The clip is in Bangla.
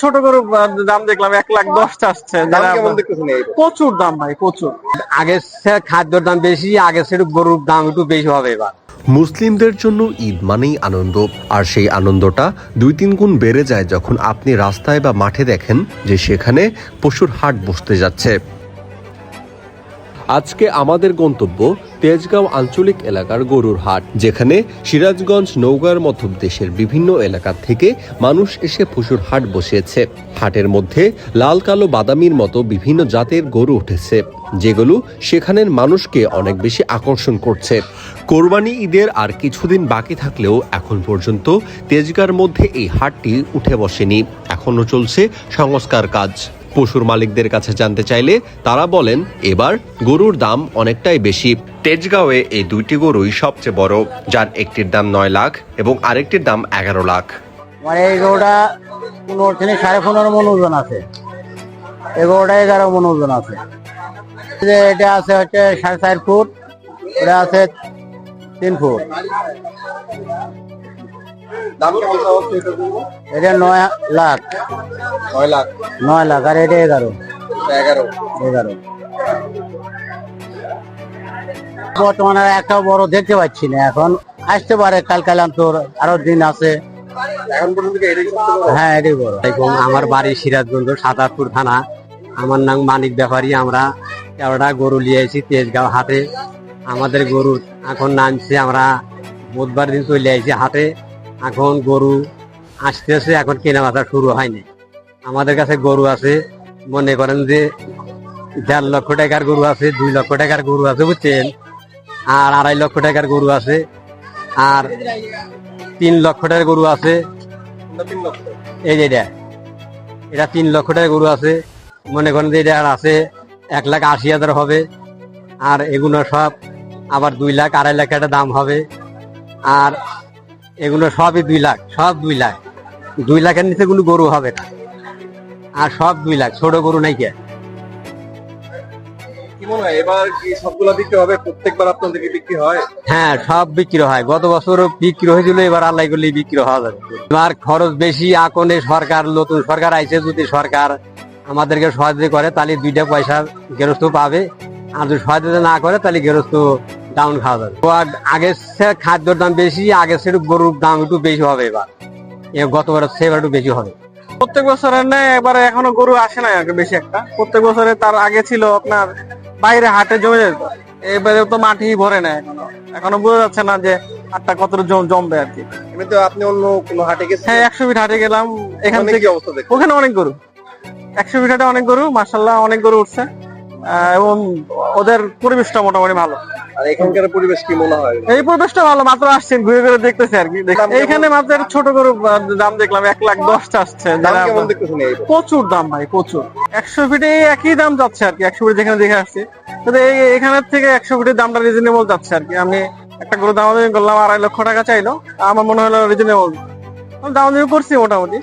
ছোট গরু দাম দেখলাম এক লাখ দশ এই প্রচুর দাম ভাই প্রচুর। আগের খাদ্যর দাম বেশি আগের সে গরুর দাম একটু বেশি হবে এবার। মুসলিমদের জন্য ঈদ মানেই আনন্দ আর সেই আনন্দটা দুই তিন গুণ বেড়ে যায় যখন আপনি রাস্তায় বা মাঠে দেখেন যে সেখানে পশুর হাট বসতে যাচ্ছে। আজকে আমাদের গন্তব্য তেজগাঁও আঞ্চলিক এলাকার গরুর হাট, যেখানে সিরাজগঞ্জ নৌগার মতো দেশের বিভিন্ন এলাকা থেকে মানুষ এসে পশুর হাট বসিয়েছে। হাটের মধ্যে লাল, কালো, বাদামির মতো বিভিন্ন জাতের গরু উঠেছে, যেগুলো সেখানের মানুষকে অনেক বেশি আকর্ষণ করছে। কোরবানি ঈদের আর কিছুদিন বাকি থাকলেও এখন পর্যন্ত তেজগাঁর মধ্যে এই হাটটি উঠে বসেনি। এখনও চলছে সংস্কার কাজ। পশুর মালিকদের কাছে জানতে চাইলে তারা বলেন, এবার গরুর দাম অনেকটাই বেশি। তেজগাঁওয়ে এই দুইটি গরুই সবচেয়ে বড়, যার একটির দাম নয় লাখ এবং আরেকটির দাম এগারো লাখ। মানে এই গরুটা পনেরো সাড়ে পনেরো মন ওজন আছে। এই গরুটা এগারো মন ওজন আছে। এটা আছে হচ্ছে সাড়ে চার ফুট, এটা আছে তিন ফুট। দাম কেমন চাওয়া হচ্ছে এটা বলব? এটা নয় লাখ। নয় লাখ। নয় লাখ আর এটা এগারো। এগারো। এগারো। বর্তমানে একটা বড় দেখতে পাচ্ছি না। এখন আসতে পারে কাল কালান্তর আরও দিন আছে। এখন এটাই বড়? হ্যাঁ এটাই বড় আমার বাড়ি সিরাজগঞ্জ সাতারপুর থানা। আমার নাম মানিক ব্যাপারী। আমরা তেরোটা গরু নিয়ে এসেছি তেজগাঁও হাটে। আমাদের গরু এখন নামছে আমরা বুধবার দিন চলে আইছি হাটে। এখন গরু আসতে আসতেছে এখন কেনা বেচা শুরু হয়নি। আমাদের কাছে গরু আছে, মনে করেন যে দেড় লক্ষ টাকার গরু আছে, দুই লক্ষ টাকার গরু আছে, বুঝছেন? আর আড়াই লক্ষ টাকার গরু আছে, আর তিন লক্ষ টাকার গরু আছে? এই যে এটা এটা তিন লক্ষ টাকার গরু আছে, মনে করেন যে এটা আছে এক লাখ আশি হাজার হবে, আর এগুলো সব আবার দুই লাখ, আড়াই লাখ একটা দাম হবে। আর এগুলো সবই দুই লাখ সব দুই লাখ। দুই লাখের নিচে কোনো গরু হবে না। আর সব দুই লাখ ছোট গরু নাই কে। হয় এবার কি সবগুলা বিক্রি হবে? প্রত্যেকবার আপনাদের বিক্রি হয়? হ্যাঁ সব বিক্রি হয়। গত বছরও বিক্রি হয়েছিল এবার আল্লাহ করলে বিক্রি হওয়া যাবে। এবার খরচ বেশি আকনে সরকার নতুন সরকার আইছে যদি সরকার আমাদেরকে সহযোগিতা করে তাহলে দুইটা পয়সা গেরস্ত পাবে। আর যদি সহযোগিতা না করে তাহলে গেরস্ত ডাউন খাওয়া যাবে। আগের সে খাদ্যর দাম বেশি আগের সে গরুর দাম একটু বেশি হবে এবার। গতবার সে এবার একটু বেশি হবে। প্রত্যেক বছরের ন্যায় এবারে এখনও গরু আসে না বেশি একটা। প্রত্যেক বছরে তার আগে ছিল আপনার বাইরে হাটে জমে যেত। এবারে তো মাটি ভরে না এখনও। এখনও বোঝা যাচ্ছে না যে হাটটা কতটা জমবে আর কি। এমনিতে আপনি অন্য কোনো হাটে গেছেন? হ্যাঁ একশো ফিট হাটে গেলাম। এখান থেকে কি অবস্থা দেখেন ওখানে অনেক গরু। একশো ফিট হাটে অনেক গরু মার্শাল্লাহ অনেক গরু উঠছে। এবং ওদের পরিবেশটা মোটামুটি ভালো। আর এখানকার পরিবেশ কি মনে হয়? এই পরিবেশটা ভালো মাত্র আসছেন ঘুরে ঘুরে দেখতেছি আর কি। এইখানে মাত্র ছোট আহ, দাম দেখলাম এক লাখ দশ চাচ্ছে দাম যারা কেমন দেখতেছেন এই? প্রচুর দাম ভাই প্রচুর। একশো ফিটে একই দাম যাচ্ছে আর কি একশো ফিট যেখানে দেখে আসছি। এখানের থেকে একশো ফিটের দামটা রিজনেবল যাচ্ছে আর কি। আমি একটা গরু দাম করলাম আড়াই লক্ষ টাকা চাইলো আমার মনে হলো রিজনেবল দাম করছি মোটামুটি।